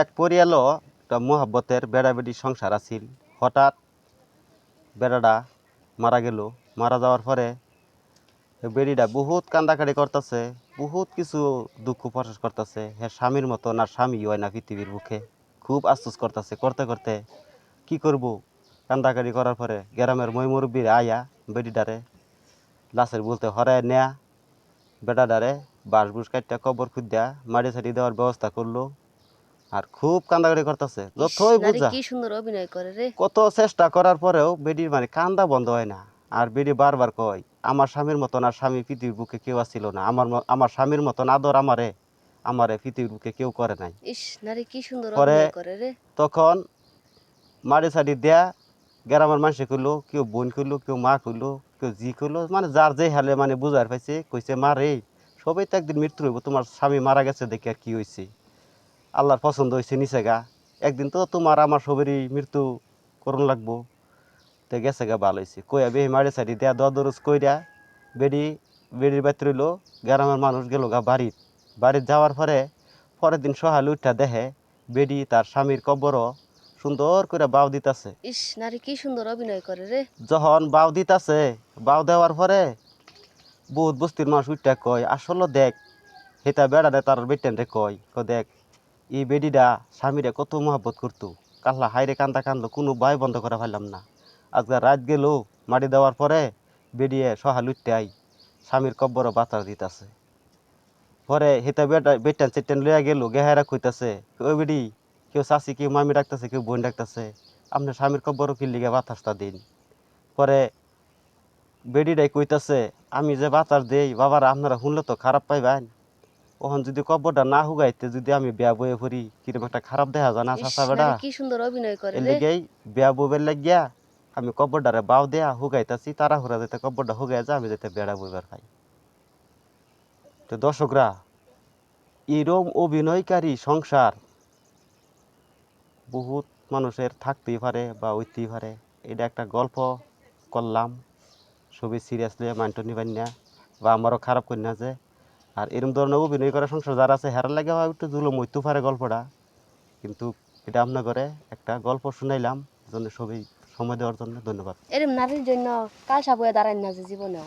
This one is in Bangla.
এক পরিয়ালও একটা মোহাব্বতের বেড়াবেড়ি সংসার আছিল। হঠাৎ বেড়াটা মারা গেল। মারা যাওয়ার পরে বেড়িটা বহুত কান্দাকাটি করতেছে, বহুত কিছু দুঃখ প্রকাশ করতেছে। হ্যাঁ স্বামীর মতো না স্বামী হয় না পৃথিবীর বুকে। খুব আফসোস করতেছে। করতে করতে কি করব? কান্দাকাটি করার পরে গ্রামের মই মুরব্বীর আয়া বেড়িটারে লাশের বলতে হরায় নেয়া বেটাডারে বাঁশ বুস কাটটা কবর খুদ্দা মাটি সাটি দেওয়ার ব্যবস্থা করল। আর খুব কান্দাকাটি করতেছে। যতই বুঝা। কি সুন্দর অভিনয় করে রে। কত চেষ্টা করার পরেও বেডির মানে কান্দা বন্ধ হয় না। আর বেডি বারবার কয় আমার স্বামীর মতন আর স্বামী পৃথিবীর বুকে কেউ আসছিল না। আমার আমার স্বামীর মতন আদর আমারে আমারে পৃথিবীর বুকে কেউ করে নাই। ইস নারী কি সুন্দর অভিনয় করে রে। তখন মাড়ি সাড়ি দেয়া গ্রামের মানুষে করল কেউ বোন করল কেউ মা করল কেউ জি করল মানে যার যে হালে মানে বুঝার পাইছে কইছে মা রে সবাই তো একদিন মৃত্যু হইব তোমার স্বামী মারা গেছে দেখে আর কি হয়েছে আল্লাহর পছন্দ হয়েছে নিচে গা। একদিন তো তোমার আমার সবেরই মৃত্যু করণ লাগবো। তো গেছে গা ভালো হয়েছে। কইয়া বেহি মাড়ি সাড়ি দেয়া দর দরজ কইরা বেডি বেডির বাড়িতে রইল গ্রামের মানুষ গেল গা বাড়ির। বাড়ির যাওয়ার পরে পরের দিন সহালে উঠা দেখে বেডি তার স্বামীর কবরও সুন্দর করে বাউ দিতাছে। ইস নারী কি সুন্দর অভিনয় করে রে। যখন বাউ দিতাছে বাউ দেওয়ার পরে বহুত বস্তির মানুষ উঠটা কয় আসলে দেখ হেতা বেড়ারে তার বেটেন রে কয় দেখ এই বেডিটা স্বামীরে কত মহাব্বত করতো। কাল্লা হাইরে কান্দা কান্দলো কোনো বাই বন্ধ করা পারলাম না। আজকে রাত গেল, মাটি দেওয়ার পরে বেরিয়ে সহাল উঠতে আই। স্বামীর কব্বরও বাতাস দিতাছে। পরে হেতা বেটা বেটেন চেটেন লইয়া গেল গেহারা কইতাছে, ওই বেডি, কেউ চাষি কেউ মামি ডাকতেছে, কেউ বোন ডাকতেছে আপনার স্বামীর কব্বরও কি লিগে বাতাসটা দিন? পরে বেডিটাই কইতাছে, আমি যে বাতাস দেই, বাবারা আপনারা শুনলে তো খারাপ পাইবেন। ওখান যদি কব্বরটা না হুগাইতে যদি আমি বেয়া বয়ে পড়ি কীরকম একটা খারাপ দেখা যায় না ইস চাষা বেটা কি সুন্দর অভিনয় করে লেগেই বেয়া বইবের লাগিয়া আমি কব্বরটারে বাও দেয়া হুগাইতাছি তারা হুরা যেতে কব্বরটা হুগাই যা আমি যেতে বেড়া বইবার পাই। তো দর্শকরা এরম অভিনয়কারী সংসার বহুত মানুষের থাকতেই পারে বা হইতেই পারে। এটা একটা গল্প করলাম। সবই সিরিয়াসলি মাইন্ড নিবেন না বা আমারও খারাপ করি না যে আর এরম ধরনের অভিনয় করা সংসার যারা আছে, হেরার লাগে একটু জুলো হইতে পারে গল্পটা। কিন্তু এটা আপনার একটা গল্প শুনাইলাম জন্য সবই সময় দেওয়ার জন্য ধন্যবাদ। এরম নারীর জন্য কাল সাবয়ে দাঁড়ায় না যে জীবনেও।